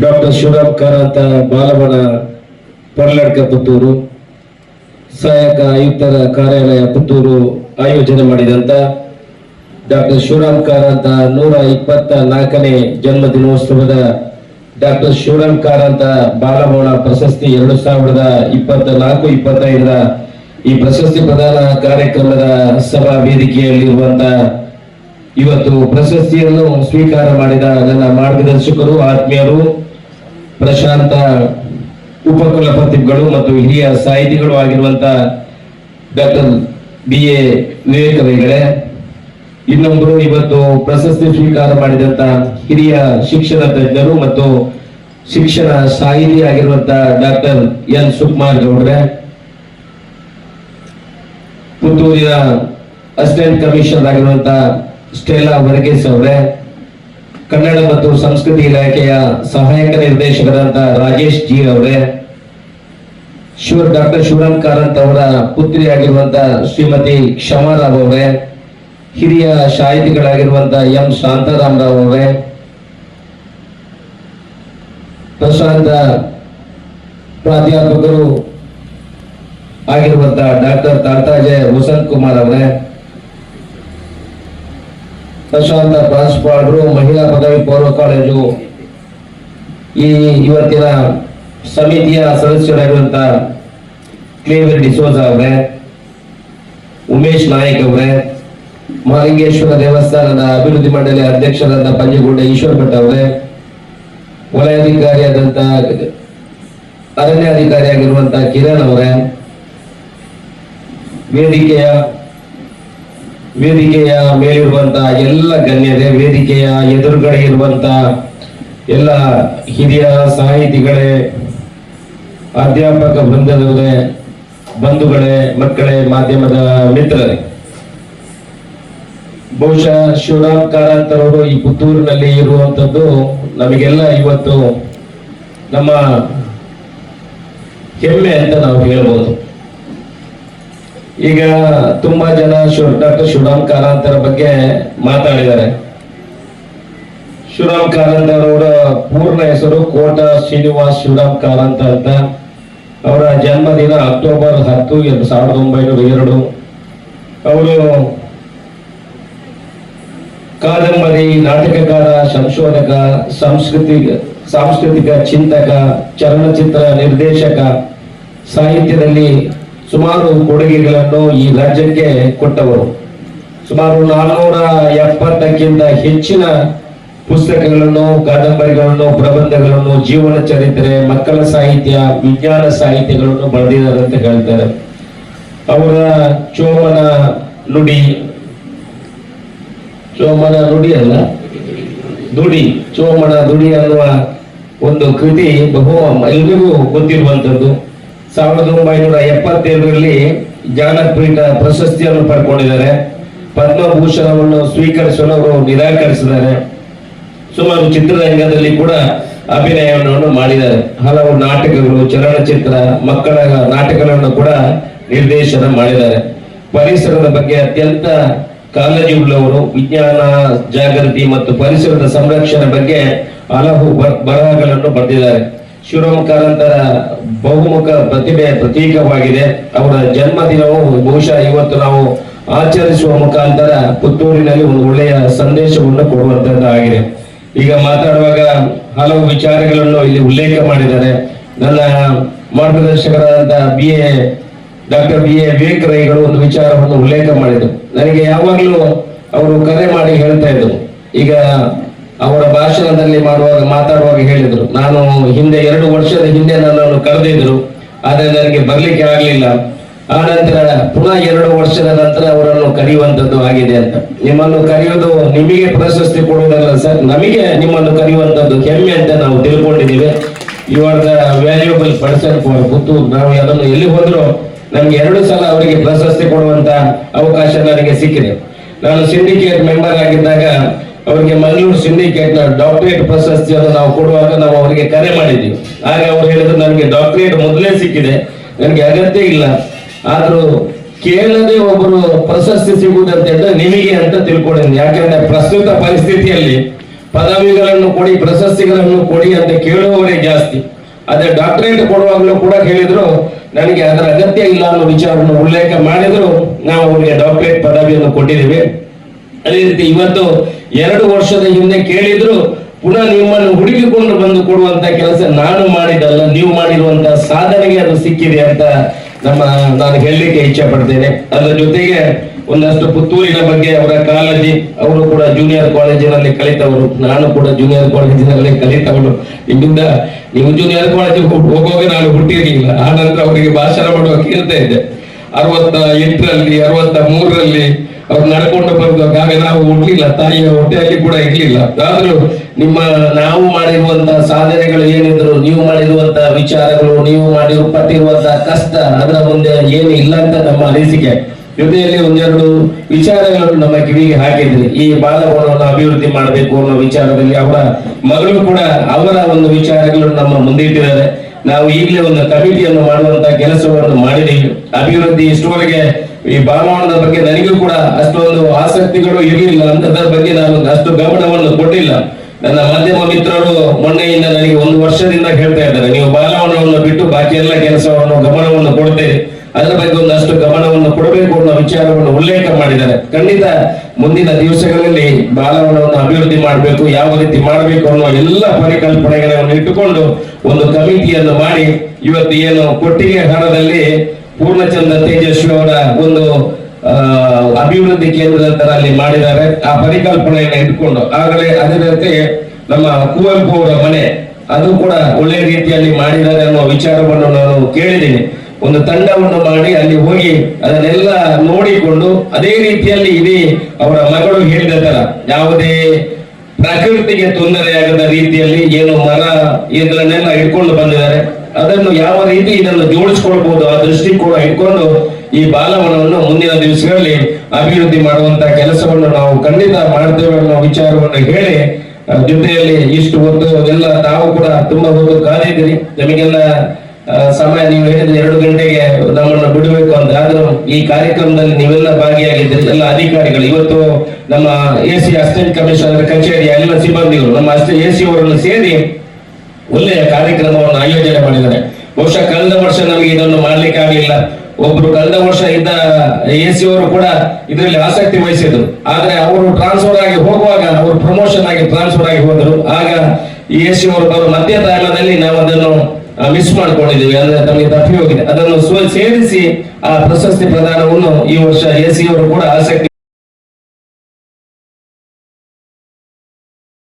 Doctor Shivaram Karanth Balavana Parladka Puttur ಸಹಾಯಕ ಆಯುಕ್ತರ ಕಾರ್ಯಾಲಯ ಪುತ್ತೂರು ಆಯೋಜನೆ ಮಾಡಿದಂತ ಡಾಕ್ಟರ್ ಶಿವರಾಮ್ ಕಾರಂತ ನೂರ ಇಪ್ಪತ್ತ ನಾಲ್ಕನೇ ಜನ್ಮ ದಿನೋತ್ಸವದ ಡಾಕ್ಟರ್ ಶಿವರಾಮ್ ಕಾರಂತ ಬಾಲಭವನ ಪ್ರಶಸ್ತಿ ಎರಡು ಸಾವಿರದ ಇಪ್ಪತ್ತ ನಾಲ್ಕು, ಇಪ್ಪತ್ತೈದರ ಈ ಪ್ರಶಸ್ತಿ ಪ್ರದಾನ ಕಾರ್ಯಕ್ರಮದ ಸಭಾ ವೇದಿಕೆಯಲ್ಲಿರುವಂತ ಇವತ್ತು ಪ್ರಶಸ್ತಿಯನ್ನು ಸ್ವೀಕಾರ ಮಾಡಿದ ನನ್ನ ಮಾರ್ಗದರ್ಶಕರು, ಆತ್ಮೀಯರು, ಪ್ರಶಾಂತ ಉಪಕುಲಪತಿಗಳು ಮತ್ತು ಹಿರಿಯ ಸಾಹಿತಿಗಳು ಆಗಿರುವಂತ ಡಾಕ್ಟರ್ ಬಿ ಎ ವಿವೇಕ ಇನ್ನೊಬ್ಬರು ಇವತ್ತು ಪ್ರಶಸ್ತಿ ಸ್ವೀಕಾರ ಮಾಡಿದಂತ ಹಿರಿಯ ಶಿಕ್ಷಣ ತಜ್ಞರು ಮತ್ತು ಶಿಕ್ಷಣ ಸಾಹಿತಿ ಆಗಿರುವಂತ ಡಾಕ್ಟರ್ ಎನ್. ಸುಕುಮಾರ್ ಗೌಡ್ರೆ, ಪುತ್ತೂರಿನ ಅಸಿಸ್ಟೆಂಟ್ ಕಮಿಷನರ್ ಆಗಿರುವಂತ ಸ್ಟೆಲ್ಲಾ ವರ್ಗೀಸ್ ಅವರೇ, ಕನ್ನಡ ಮತ್ತು ಸಂಸ್ಕೃತಿ ಇಲಾಖೆಯ ಸಹಾಯಕ ನಿರ್ದೇಶಕರಾದ ರಾಜೇಶ್ ಜಿ ಅವರೇ ಶಿವ ಡಾಕ್ಟರ್ ಶಿವರಾಮ್ ಕಾರಂತ್ ಅವರ ಪುತ್ರಿಯಾಗಿರುವಂತಹ ಶ್ರೀಮತಿ ಕ್ಷಮಾರಾವ್ ಅವರೇ, ಹಿರಿಯ ಸಾಹಿತಿಗಳಾಗಿರುವಂತಹ ಎಂ ಶಾಂತಾರಾಮ್ ರಾವ್ ಅವರೇ, ಪ್ರಶಾಂತ ಪ್ರಾಧ್ಯಾಪಕರು ಆಗಿರುವಂತಹ ಡಾಕ್ಟರ್ ತಾತಾಜೆ ವಸಂತ್ ಕುಮಾರ್ ಅವರೇ ಪ್ರಶಾಂತ ಪ್ರಾಂಶುಪಾಲರು, ಮಹಿಳಾ ಪದವಿ ಪೂರ್ವ ಕಾಲೇಜು. ಈ ಇವತ್ತಿನ ಸಮಿತಿಯ ಸದಸ್ಯರಾಗಿರುವಂತ ಕ್ಲೇವರ್ ಡಿಸೋಜ ಅವರೇ, ಉಮೇಶ್ ನಾಯಕ್ ಅವರೇ ಮಹಾಲಿಂಗೇಶ್ವರ ದೇವಸ್ಥಾನದ ಅಭಿವೃದ್ಧಿ ಮಂಡಳಿ ಅಧ್ಯಕ್ಷರಾದ ಪಂಜಗುಡ್ಡ ಈಶ್ವರ ಭಟ್ ಅವರೇ, ವಲಯಾಧಿಕಾರಿಯಾದಂತ ಅರಣ್ಯಾಧಿಕಾರಿಯಾಗಿರುವಂತಹ ಕಿರಣ್ ಅವರೇ, ವೇದಿಕೆಯ ವೇದಿಕೆಯ ಮೇಲಿರುವಂತ ಎಲ್ಲ ಗಣ್ಯರೇ ವೇದಿಕೆಯ ಎದುರುಗಡೆ ಇರುವಂತ ಎಲ್ಲ ಹಿರಿಯ ಸಾಹಿತಿಗಳೇ, ಅಧ್ಯಾಪಕ ವೃಂದದವರೇ, ಬಂಧುಗಳೇ, ಮಕ್ಕಳೇ, ಮಾಧ್ಯಮದ ಮಿತ್ರರೇ. ಬಹುಶಃ ಶಿವರಾಮ್ ಕಾರಂತರವರು ಈ ಪುತ್ತೂರಿನಲ್ಲಿ ಇರುವಂತದ್ದು ನಮಗೆಲ್ಲ ಇವತ್ತು ನಮ್ಮ ಹೆಮ್ಮೆ ಅಂತ ನಾವು ಹೇಳ್ಬೋದು. ಈಗ ತುಂಬಾ ಜನ ಡಾಕ್ಟರ್ ಶಿವರಾಮ್ ಕಾರಂತರ ಬಗ್ಗೆ ಮಾತಾಡಿದ್ದಾರೆ. ಶಿವರಾಮ್ ಕಾರಂತ ಅವರ ಪೂರ್ಣ ಹೆಸರು ಕೋಟ ಶ್ರೀನಿವಾಸ್ ಶಿವರಾಮ್ ಕಾರಂತ ಅಂತ. ಅವರ ಜನ್ಮದಿನ ಅಕ್ಟೋಬರ್ ಹತ್ತು ಎರಡು ಸಾವಿರದ ಒಂಬೈನೂರ ಎರಡು. ಅವರು ಕಾದಂಬರಿ, ನಾಟಕಕಾರ, ಸಂಶೋಧಕ, ಸಂಸ್ಕೃತಿ, ಸಾಂಸ್ಕೃತಿಕ ಚಿಂತಕ, ಚಲನಚಿತ್ರ ನಿರ್ದೇಶಕ, ಸಾಹಿತ್ಯದಲ್ಲಿ ಸುಮಾರು ಕೊಡುಗೆಗಳನ್ನು ಈ ರಾಜ್ಯಕ್ಕೆ ಕೊಟ್ಟವರು. ಸುಮಾರು ನಾನ್ನೂರ ಎಪ್ಪತ್ತಕ್ಕಿಂತ ಹೆಚ್ಚಿನ ಪುಸ್ತಕಗಳನ್ನು, ಕಾದಂಬರಿಗಳನ್ನು, ಪ್ರಬಂಧಗಳನ್ನು, ಜೀವನ ಚರಿತ್ರೆ, ಮಕ್ಕಳ ಸಾಹಿತ್ಯ, ವಿಜ್ಞಾನ ಸಾಹಿತ್ಯಗಳನ್ನು ಬರೆದಿದ್ದಾರೆ ಅಂತ ಹೇಳ್ತಾರೆ. ಅವರ ಚೋಮನ ನುಡಿ ಚೋಮನ ನುಡಿ ಅಲ್ಲ, ದುಡಿ, ಚೋಮನ ದುಡಿ ಅನ್ನುವ ಒಂದು ಕೃತಿ ಬಹು ಎಲ್ರಿಗೂ ಗೊತ್ತಿರುವಂತದ್ದು ಸಾವಿರದ ಒಂಬೈನೂರ ಎಪ್ಪತ್ತೇಳರಲ್ಲಿ ಜ್ಞಾನಪೀಠ ಪ್ರಶಸ್ತಿಯನ್ನು ಪಡ್ಕೊಂಡಿದ್ದಾರೆ. ಪದ್ಮಭೂಷಣವನ್ನು ಸ್ವೀಕರಿಸಲು ಅವರು ನಿರಾಕರಿಸಿದ್ದಾರೆ. ಸುಮಾರು ಚಿತ್ರರಂಗದಲ್ಲಿ ಕೂಡ ಅಭಿನಯವನ್ನು ಮಾಡಿದ್ದಾರೆ. ಹಲವು ನಾಟಕಗಳು, ಚಲನಚಿತ್ರ, ಮಕ್ಕಳ ನಾಟಕಗಳನ್ನು ಕೂಡ ನಿರ್ದೇಶನ ಮಾಡಿದ್ದಾರೆ. ಪರಿಸರದ ಬಗ್ಗೆ ಅತ್ಯಂತ ಕಾಳಜಿ ಉಳ್ಳವರು ವಿಜ್ಞಾನ, ಜಾಗೃತಿ ಮತ್ತು ಪರಿಸರದ ಸಂರಕ್ಷಣೆ ಬಗ್ಗೆ ಹಲವು ಬರಹಗಳನ್ನು ಬರೆದಿದ್ದಾರೆ. ಶಿವರಾಮ್ ಕಾರಂತರ ಬಹುಮುಖ ಪ್ರತಿಭೆ ಪ್ರತೀಕವಾಗಿದೆ. ಅವರ ಜನ್ಮದಿನವು ಬಹುಶಃ ಇವತ್ತು ನಾವು ಆಚರಿಸುವ ಮುಖಾಂತರ ಪುತ್ತೂರಿನಲ್ಲಿ ಒಂದು ಒಳ್ಳೆಯ ಸಂದೇಶವನ್ನು ಕೊಡುವಂತದ್ದಾಗಿದೆ ಈಗ ಮಾತಾಡುವಾಗ ಹಲವು ವಿಚಾರಗಳನ್ನು ಇಲ್ಲಿ ಉಲ್ಲೇಖ ಮಾಡಿದ್ದಾರೆ. ನನ್ನ ಮಾರ್ಗದರ್ಶಕರಾದಂತಹ B A, doctor B A Vivek ರೈಗಳು ಒಂದು ವಿಚಾರವನ್ನು ಉಲ್ಲೇಖ ಮಾಡಿದರು. ನನಗೆ ಯಾವಾಗಲೂ ಅವರು ಕರೆ ಮಾಡಿ ಹೇಳ್ತಾ ಇದ್ರು ಈಗ ಅವರ ಭಾಷಣದಲ್ಲಿ ಮಾಡುವಾಗ, ಮಾತಾಡುವಾಗ ಹೇಳಿದ್ರು. ನಾನು ಹಿಂದೆ ಎರಡು ವರ್ಷದ ಹಿಂದೆ ನನ್ನನ್ನು ಕರೆದಿದ್ರು ಆದರೆ ನನಗೆ ಬರ್ಲಿಕ್ಕೆ ಆಗ್ಲಿಲ್ಲ. ಆ ನಂತರ ಪುನಃ ಎರಡು ವರ್ಷದ ನಂತರ ಅವರನ್ನು ಕರೆಯುವಂಥದ್ದು ಆಗಿದೆ ಅಂತ. ನಿಮ್ಮನ್ನು ಕರೆಯುವುದು ನಿಮಗೆ ಪ್ರಶಸ್ತಿ ಕೊಡುವುದಲ್ಲ ಸರ್, ನಮಗೆ ನಿಮ್ಮನ್ನು ಕರೆಯುವಂಥದ್ದು ಹೆಮ್ಮೆ ಅಂತ ನಾವು ತಿಳ್ಕೊಂಡಿದ್ದೀವಿ. You are the valuable person for Puttur ನಾವು ಅದನ್ನು ಎಲ್ಲಿ ಹೋದ್ರು ನಮ್ಗೆ ಎರಡು ಸಲ ಅವರಿಗೆ ಪ್ರಶಸ್ತಿ ಕೊಡುವಂತ ಅವಕಾಶ ನನಗೆ ಸಿಕ್ಕಿದೆ. ನಾನು ಸಿಂಡಿಕೇಟ್ ಮೆಂಬರ್ ಆಗಿದ್ದಾಗ ಅವರಿಗೆ ಮಂಗಳೂರು ಸಿಂಡಿಕೇಟ್ನ ಡಾಕ್ಟರೇಟ್ ಪ್ರಶಸ್ತಿಯನ್ನು ನಾವು ಕೊಡುವಾಗ ನಾವು ಅವರಿಗೆ ಕರೆ ಮಾಡಿದ್ವಿ. ಆಗ ಅವರು ಹೇಳಿದ್ರು, ನನಗೆ ಡಾಕ್ಟರೇಟ್ ಮೊದಲೇ ಸಿಕ್ಕಿದೆ. ನನಗೆ ಅಗತ್ಯ ಇಲ್ಲ. ಆದರೂ ಕೇಳದೆ ಒಬ್ಬರು ಪ್ರಶಸ್ತಿ ಸಿಗುವುದಂತ ಹೇಳಿದ್ರೆ ನಿಮಗೆ ಅಂತ ತಿಳ್ಕೊಂಡಿದ್ದೀನಿ ಯಾಕೆಂದ್ರೆ ಪ್ರಸ್ತುತ ಪರಿಸ್ಥಿತಿಯಲ್ಲಿ ಪದವಿಗಳನ್ನು ಕೊಡಿ, ಪ್ರಶಸ್ತಿಗಳನ್ನು ಕೊಡಿ ಅಂತ ಕೇಳುವವರೇ ಜಾಸ್ತಿ. ಅದೇ ಡಾಕ್ಟರೇಟ್ ಕೊಡುವಾಗಲೂ ಕೂಡ ಹೇಳಿದ್ರು, ನನಗೆ ಅದರ ಅಗತ್ಯ ಇಲ್ಲ ಅನ್ನೋ ವಿಚಾರವನ್ನು ಉಲ್ಲೇಖ ಮಾಡಿದ್ರು. ನಾವು ಅವರಿಗೆ ಡಾಕ್ಟರೇಟ್ ಪದವಿಯನ್ನು ಕೊಟ್ಟಿದ್ದೀವಿ. ಅದೇ ರೀತಿ ಇವತ್ತು ಎರಡು ವರ್ಷದ ಹಿಂದೆ ಕೇಳಿದ್ರು, ಪುನಃ ನಿಮ್ಮನ್ನು ಹುಡುಕಿಕೊಂಡು ಬಂದು ಕೊಡುವಂತ ಕೆಲಸ ನಾನು ಮಾಡಿದಲ್ಲ ನೀವು ಮಾಡಿರುವಂತ ಸಾಧನೆಗೆ ಅದು ಸಿಕ್ಕಿದೆ ಅಂತ ನಮ್ಮ, ನಾನು ಹೇಳಲಿಕ್ಕೆ ಇಚ್ಛೆ ಪಡ್ತೇನೆ. ಅದರ ಜೊತೆಗೆ ಒಂದಷ್ಟು ಪುತ್ತೂರಿನ ಬಗ್ಗೆ ಅವರ ಕಾಳಜಿ ಅವರು ಕೂಡ ಜೂನಿಯರ್ ಕಾಲೇಜಿನಲ್ಲಿ ಕಲಿತವರು. ನಾನು ಕೂಡ ಜೂನಿಯರ್ ಕಾಲೇಜಿನಲ್ಲಿ ಕಲಿತವರು ಇಲ್ಲಿಂದ ನೀವು ಜೂನಿಯರ್ ಕಾಲೇಜಿಗೆ ಹೋಗುವಾಗ ನಾನು ಹುಟ್ಟಿರಲಿಲ್ಲ. ಆ ನಂತರ ಅವರಿಗೆ ಭಾಷಣ ಮಾಡುವಾಗ ಕೇಳ್ತಾ ಇದ್ದೆ. ಅರವತ್ತ ಎಂಟರಲ್ಲಿ, ಅರವತ್ತ ಮೂರರಲ್ಲಿ ಅವ್ರು ನಡ್ಕೊಂಡು ಬಂದಾಗ ನಾವು ಹುಟ್ಟಲಿಲ್ಲ ತಾಯಿಯ ಹೊಟ್ಟೆಯಲ್ಲಿ ಕೂಡ ಇರ್ಲಿಲ್ಲ ಆದ್ರೂ ನಿಮ್ಮ ನಾವು ಮಾಡಿರುವಂತಹ ಸಾಧನೆಗಳು ಏನಿದ್ರು, ನೀವು ಮಾಡಿರುವಂತಹ ವಿಚಾರಗಳು, ನೀವು ಮಾಡಿರು ಪಟ್ಟಿರುವಂತಹ ಕಷ್ಟ ಅದರ ಮುಂದೆ ಏನು ಇಲ್ಲ ಅಂತ ನಮ್ಮ ಅನಿಸಿಕೆ. ಜೊತೆಯಲ್ಲಿ ಒಂದೆರಡು ವಿಚಾರಗಳನ್ನು ನಮ್ಮ ಕಿವಿಗೆ ಹಾಕಿದ್ರಿ. ಈ ಬಾಲಭವನವನ್ನು ಅಭಿವೃದ್ಧಿ ಮಾಡಬೇಕು ಅನ್ನೋ ವಿಚಾರದಲ್ಲಿ ಅವರ ಮಗಳು ಕೂಡ ಅವರ ಒಂದು ವಿಚಾರಗಳನ್ನು ನಮ್ಮ ಮುಂದಿಟ್ಟಿದ್ದಾರೆ. ನಾವು ಈಗಲೇ ಒಂದು ಕಮಿಟಿಯನ್ನು ಮಾಡುವಂತಹ ಕೆಲಸವನ್ನು ಮಾಡಿದೀವಿ ಅಭಿವೃದ್ಧಿ ಇಷ್ಟುವರೆಗೆ ಈ ಬಾಲವನದ ಬಗ್ಗೆ ನನಗೂ ಕೂಡ ಅಷ್ಟೊಂದು ಆಸಕ್ತಿಗಳು ಇರಲಿಲ್ಲ. ಅಂತದ್ರ ಬಗ್ಗೆ ನಾನು ಅಷ್ಟು ಗಮನವನ್ನು ಕೊಟ್ಟಿಲ್ಲ. ನನ್ನ ಮಾಧ್ಯಮ ಮಿತ್ರರು ಮೊನ್ನೆಯಿಂದ ನನಗೆ ಒಂದು ವರ್ಷದಿಂದ ಹೇಳ್ತಾ ಇದ್ದಾರೆ, ನೀವು ಬಾಲವನವನ್ನು ಬಿಟ್ಟು ಬಾಕಿ ಎಲ್ಲ ಕೆಲಸವನ್ನು ಗಮನವನ್ನು ಕೊಡ್ತೇವೆ. ಅದರ ಬಗ್ಗೆ ಒಂದಷ್ಟು ಗಮನವನ್ನು ಕೊಡಬೇಕು ಅನ್ನೋ ವಿಚಾರವನ್ನು ಉಲ್ಲೇಖ ಮಾಡಿದ್ದಾರೆ. ಖಂಡಿತ ಮುಂದಿನ ದಿವಸಗಳಲ್ಲಿ ಬಾಲವನವನ್ನು ಅಭಿವೃದ್ಧಿ ಮಾಡಬೇಕು, ಯಾವ ರೀತಿ ಮಾಡಬೇಕು ಅನ್ನೋ ಎಲ್ಲ ಪರಿಕಲ್ಪನೆಗಳನ್ನು ಇಟ್ಟುಕೊಂಡು ಒಂದು ಕಮಿಟಿಯನ್ನು ಮಾಡಿ ಇವತ್ತು ಏನು ಕೊಟ್ಟಿಗೆ ಹಣದಲ್ಲಿ ಪೂರ್ಣಚಂದ್ರ ತೇಜಸ್ವಿ ಅವರ ಒಂದು ಅಭಿವೃದ್ಧಿ ಕೇಂದ್ರದ ತರ ಅಲ್ಲಿ ಮಾಡಿದ್ದಾರೆ. ಆ ಪರಿಕಲ್ಪನೆಯನ್ನು ಇಟ್ಕೊಂಡು ಆಗಲೇ ಅದೇ ರೀತಿ ನಮ್ಮ ಕುವೆಂಪು ಅವರ ಮನೆ, ಅದು ಕೂಡ ಒಳ್ಳೆ ರೀತಿಯಲ್ಲಿ ಮಾಡಿದ್ದಾರೆ ಅನ್ನೋ ವಿಚಾರವನ್ನು ನಾನು ಕೇಳಿದ್ದೀನಿ. ಒಂದು ತಂಡವನ್ನು ಮಾಡಿ ಅಲ್ಲಿ ಹೋಗಿ ಅದನ್ನೆಲ್ಲ ನೋಡಿಕೊಂಡು ಅದೇ ರೀತಿಯಲ್ಲಿ ಇಡೀ ಅವರ ಮಗಳು ಹೇಳಿದ ತರ ಯಾವುದೇ ಪ್ರಕೃತಿಗೆ ತೊಂದರೆಯಾಗದ ರೀತಿಯಲ್ಲಿ ಏನು ಮರ ಇದನ್ನೆಲ್ಲ ಇಟ್ಕೊಂಡು ಬಂದಿದ್ದಾರೆ. ಅದನ್ನು ಯಾವ ರೀತಿ ಇದನ್ನು ಜೋಡಿಸ್ಕೊಳ್ಬಹುದು, ಆ ಕೂಡ ಇಟ್ಕೊಂಡು ಈ ಬಾಲವನವನ್ನು ಮುಂದಿನ ದಿವಸಗಳಲ್ಲಿ ಅಭಿವೃದ್ಧಿ ಮಾಡುವಂತ ಕೆಲಸವನ್ನು ನಾವು ಖಂಡಿತ ಮಾಡ್ತೇವೆ ಅನ್ನೋ ವಿಚಾರವನ್ನು ಹೇಳಿ ಜೊತೆಯಲ್ಲಿ ಇಷ್ಟು ಹೊತ್ತು ಎಲ್ಲ ತಾವು ಕೂಡ ತುಂಬಾ ಹೊತ್ತು ಕಾದಿದ್ದೀರಿ. ನಮಗೆಲ್ಲ ಸಮಯ ನೀವು ಹೇಳಿದ್ರೆ ಎರಡು ಗಂಟೆಗೆ ನಮ್ಮನ್ನು ಬಿಡಬೇಕು ಅಂತ ಆದ್ರೂ ಈ ಕಾರ್ಯಕ್ರಮದಲ್ಲಿ ನೀವೆಲ್ಲ ಭಾಗಿಯಾಗಿದ್ದೀರಿ. ಎಲ್ಲ ಅಧಿಕಾರಿಗಳು, ಇವತ್ತು ನಮ್ಮ ಎ ಸಿ ಅಸಿಸ್ಟೆಂಟ್ ಕಮಿಷನರ್ ಕಚೇರಿಯ ಎಲ್ಲ ಸಿಬ್ಬಂದಿಗಳು, ನಮ್ಮ ಎ ಸಿ ಅವರನ್ನು ಸೇರಿ ಒಳ್ಳೆಯ ಕಾರ್ಯಕ್ರಮವನ್ನು ಆಯೋಜನೆ ಮಾಡಿದ್ದಾರೆ. ಬಹುಶಃ ಕಳೆದ ವರ್ಷ ನಮಗೆ ಇದನ್ನು ಮಾಡ್ಲಿಕ್ಕೆ ಆಗಲಿಲ್ಲ. ಒಬ್ರು ಕಳೆದ ವರ್ಷ ಇದ್ದ ಎ ಸಿ ಅವರು ಕೂಡ ಇದರಲ್ಲಿ ಆಸಕ್ತಿ ವಹಿಸಿದ್ರು. ಆದ್ರೆ ಅವರು ಟ್ರಾನ್ಸ್ಫರ್ ಆಗಿ ಹೋಗುವಾಗ, ಅವರು ಪ್ರಮೋಷನ್ ಆಗಿ ಟ್ರಾನ್ಸ್ಫರ್ ಆಗಿ ಹೋದರು. ಆಗ ಎ ಸಿ ಅವರು ಬರೋ ಮಧ್ಯ ನಾವು ಅದನ್ನು ಮಿಸ್ ಮಾಡ್ಕೊಂಡಿದ್ದೀವಿ. ಅಂದ್ರೆ ತಮಗೆ ತಪ್ಪಿ ಹೋಗಿದೆ. ಅದನ್ನು ಸೇರಿಸಿ ಆ ಪ್ರಶಸ್ತಿ ಪ್ರದಾನವನ್ನು ಈ ವರ್ಷ ಎ ಸಿ ಅವರು ಕೂಡ ಆಸಕ್ತಿ